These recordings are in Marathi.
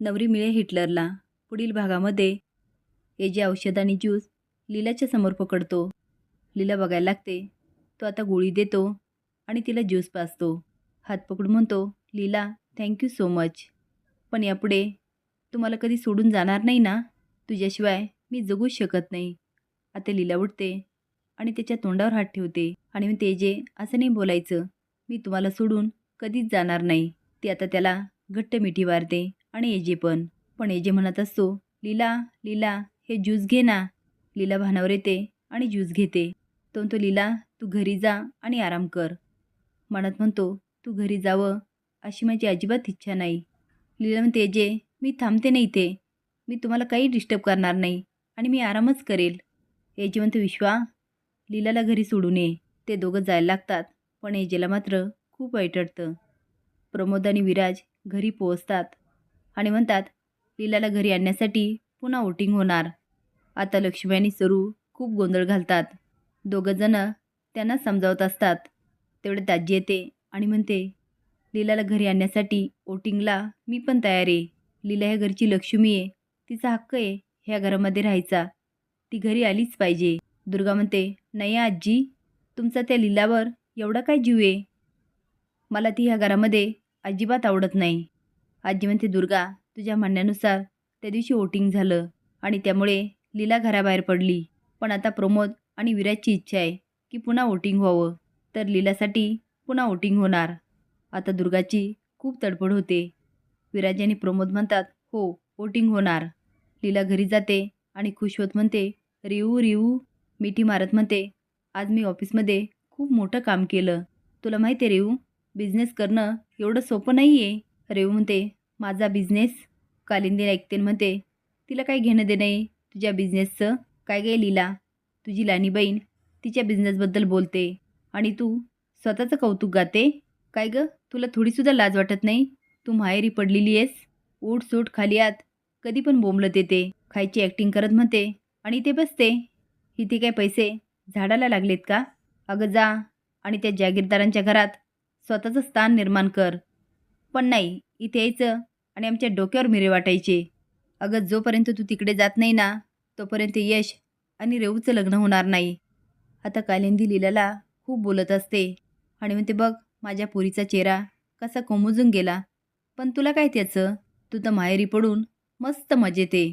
नवरी मिळे हिटलरला. पुढील भागामध्ये हे जे औषध आणि ज्यूस लीलाच्या समोर पकडतो. लीला बघायला लागते. तो आता गोळी देतो आणि तिला ज्यूस पाजतो. हात पकडून म्हणतो लीला थँक्यू सो मच पण यापुढे तुम्हाला कधी सोडून जाणार नाही ना? तुझ्याशिवाय मी जगूच शकत नाही. आता लीला उठते आणि त्याच्या तोंडावर हात ठेवते आणि मी तेजे असं नाही बोलायचं. मी तुम्हाला सोडून कधीच जाणार नाही. ती आता त्याला घट्ट मिठी मारते आणि एजे पण. पण एजे म्हणत असतो लीला लीला हे ज्यूस घे ना. लीला भानावर येते आणि ज्यूस घेते. तो म्हणतो लीला तू घरी जा आणि आराम कर. म्हणत म्हणतो तू घरी जावं अशी माझी अजिबात इच्छा नाही. लीला म्हणते एजे मी थांबते नाही इथे. मी तुम्हाला काही डिस्टर्ब करणार नाही आणि मी आरामच करेल. एजे म्हणतो विश्वा लीलाला घरी सोडून ये. ते दोघं जायला लागतात पण एजेला मात्र खूप वाईट वाटतं प्रमोद आणि विराज घरी पोहोचतात. आणि म्हणतात लीलाला घरी आणण्यासाठी पुन्हा वोटिंग होणार. आता लक्ष्मी आणि सरू खूप गोंधळ घालतात. दोघंजणं त्यांना समजावत असतात. तेवढे आजी येते आणि म्हणते लीलाला घरी आणण्यासाठी वोटिंगला मी पण तयार आहे. लीला ह्या घरची लक्ष्मी आहे. तिचा हक्क आहे ह्या घरामध्ये राहायचा. ती घरी आलीच पाहिजे. दुर्गा म्हणते नाही आजी तुमचा त्या लीलावर एवढा काय जीव आहे? मला ती ह्या घरामध्ये अजिबात आवडत नाही. आजी म्हणते दुर्गा तुझ्या म्हणण्यानुसार त्या दिवशी वोटिंग झालं आणि त्यामुळे लीला घराबाहेर पडली. पण आता प्रमोद आणि विराजची इच्छा आहे की पुन्हा वोटिंग व्हावं. तर लीलासाठी पुन्हा वोटिंग होणार. आता दुर्गाची खूप तडफड होते. विराज आणि प्रमोद म्हणतात हो वोटिंग होणार. लीला घरी जाते आणि खुश होत म्हणते रिऊ रिऊ. मिठी मारत म्हणते आज मी ऑफिसमध्ये खूप मोठं काम केलं. तुला माहिती आहे रेऊ बिझनेस करणं एवढं सोपं नाही आहे रेवू म्हणते माझा बिझनेस कालिंदी ऐकते म्हणते तिला काही घेणं देणं आहे? तुझ्या बिझनेसचं काय काय लिला? तुझी लानी बहीण तिच्या बिझनेसबद्दल बोलते. आणि तू स्वतःचं कौतुक गाते? काय गं? तुला थोडीसुद्धा लाज वाटत नाही? तू माहेरी पडलेली आहेस? ऊट सूट खाली आत. कधी पण बोंबलत येते. खायची ॲक्टिंग करत म्हणते. आणि ते. बसते इथे काय पैसे? झाडाला लागलेत का? अगं जा. आणि त्या जागीरदारांच्या घरात स्वतःचं स्थान निर्माण कर. पण नाही इथे यायचं आणि आमच्या डोक्यावर मिरे वाटायचे. अगं जोपर्यंत तू तिकडे जात नाही ना तोपर्यंत यश आणि रेऊचं लग्न होणार नाही. आता कालिंदी लीलाला खूप बोलत असते आणि म्हणते बघ माझ्या पोरीचा चेहरा कसा कोमोजून गेला. पण तुला काय त्याचं? तू तर माहेरी पडून मस्त मजेत आहे.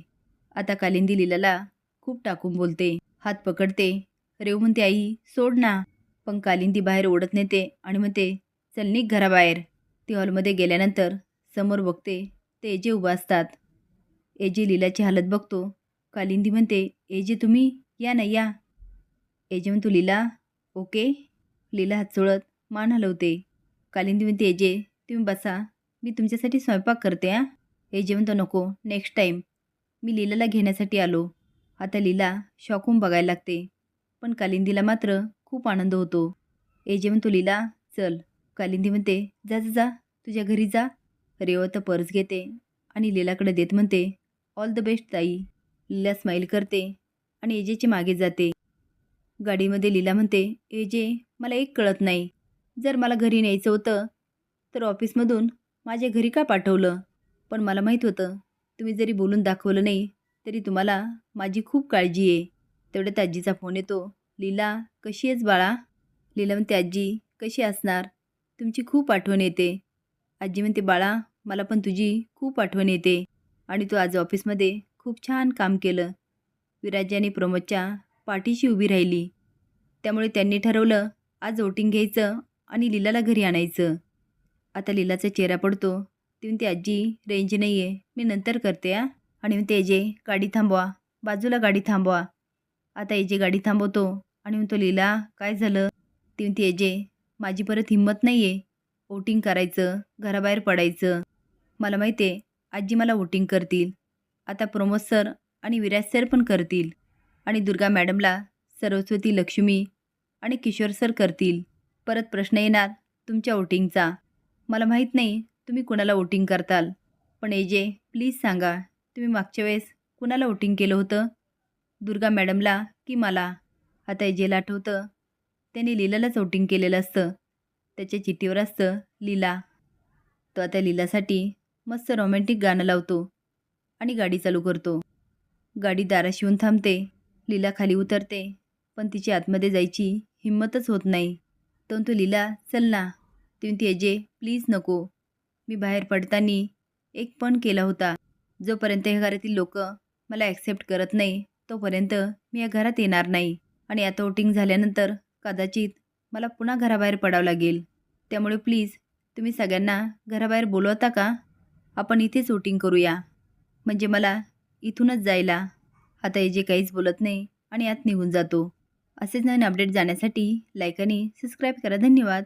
आता कालिंदी लीलाला खूप टाकून बोलते हात पकडते. रेव म्हणते आई सोड ना. पण कालिंदी बाहेर ओढत नेते आणि म्हणते चल निघ घराबाहेर. ती हॉलमध्ये गेल्यानंतर समोर बघते ते एजे उभा असतात. एजे लीलाची हालत बघतो. कालिंदी म्हणते एजे तुम्ही या ना या. एजे म्हणतो लीला ओके. लीला हात चोळत मान हलवते. कालिंदी म्हणते एजे तुम्ही बसा. मी तुमच्यासाठी स्वयंपाक करते हां. एजे म्हणतो नको नेक्स्ट टाईम मी लीलाला घेण्यासाठी आलो. आता लीला शॉकून बघायला लागते. पण कालिंदीला मात्र खूप आनंद होतो. एजे म्हणतो लीला चल. कालिंदी म्हणते जा जा जा तुझ्या घरी जा. रेवत पर्स घेते आणि लीलाकडे देत म्हणते ऑल द बेस्ट ताई. लीला स्माईल करते आणि एजेचे मागे जाते. गाडीमध्ये लीला म्हणते एजे मला एक कळत नाही. जर मला घरी न्यायचं होतं तर ऑफिसमधून माझ्या घरी का पाठवलं? पण मला माहीत होतं तुम्ही जरी बोलून दाखवलं नाही तरी तुम्हाला माझी खूप काळजी आहे. तेवढ्यात आजीचा फोन येतो. लीला कशी आहेस बाळा? लीला म्हणते आजी कशी असणार? तुमची खूप आठवण येते. आजी म्हणते बाळा मला पण तुझी खूप आठवण येते. आणि तू आज ऑफिसमध्ये खूप छान काम केलं. विराज आणि प्रमोदच्या पाठीशी उभी राहिली. त्यामुळे त्यांनी ठरवलं आज वोटिंग घ्यायचं आणि लीलाला घरी आणायचं. आता लीलाचा चेहरा पडतो. ती म्हणते आजी रेंज नाही आहे मी नंतर करते आ आणि म्हणते एजे गाडी थांबवा. बाजूला गाडी थांबवा. आता एजे गाडी थांबवतो आणि म्हणतो लीला काय झालं? ती म्हणते एजे माझी परत हिंमत नाही आहे वोटिंग करायचं घराबाहेर पडायचं. मला माहिती आहे आजी मला वोटिंग करतील. आता प्रमोद सर आणि विराज सर पण करतील. आणि दुर्गा मॅडमला सरस्वती लक्ष्मी आणि किशोर सर करतील. परत प्रश्न येणार तुमच्या वोटिंगचा मला माहीत नाही तुम्ही कुणाला वोटिंग करताल. पण एजे प्लीज सांगा तुम्ही मागच्या वेळेस कुणाला वोटिंग केलं होतं? दुर्गा मॅडमला की मला? आता एजेला आठवतं. त्याने लीलालाच ओटिंग केलेलं असतं. त्याच्या चिठ्ठीवर असतं लीला तो आता लीलासाठी मस्त रोमॅन्टिक गाणं लावतो आणि गाडी चालू करतो. गाडी दाराशी येऊन थांबते लीला खाली उतरते पण तिची आतमध्ये जायची हिंमतच होत नाही. तर तो लीला चल ना. ती म्हणते अजय प्लीज नको. मी बाहेर पडताना एक पण केला होता. जोपर्यंत ह्या घरातील लोक मला ॲक्सेप्ट करत नाही तोपर्यंत मी या घरात येणार नाही. आणि आता वोटिंग झाल्यानंतर कदाचित मला पुन्हा घराबाहेर पडावं लागेल. त्यामुळे प्लीज तुम्ही सगळ्यांना घराबाहेर बोलवता का? आपण इथेच वोटिंग करूया. म्हणजे मला इथूनच जायला. आता हे जे काहीच बोलत नाही आणि आत निघून जातो. असेच नवीन अपडेट जाण्यासाठी लाईक आणि सबस्क्राईब करा. धन्यवाद.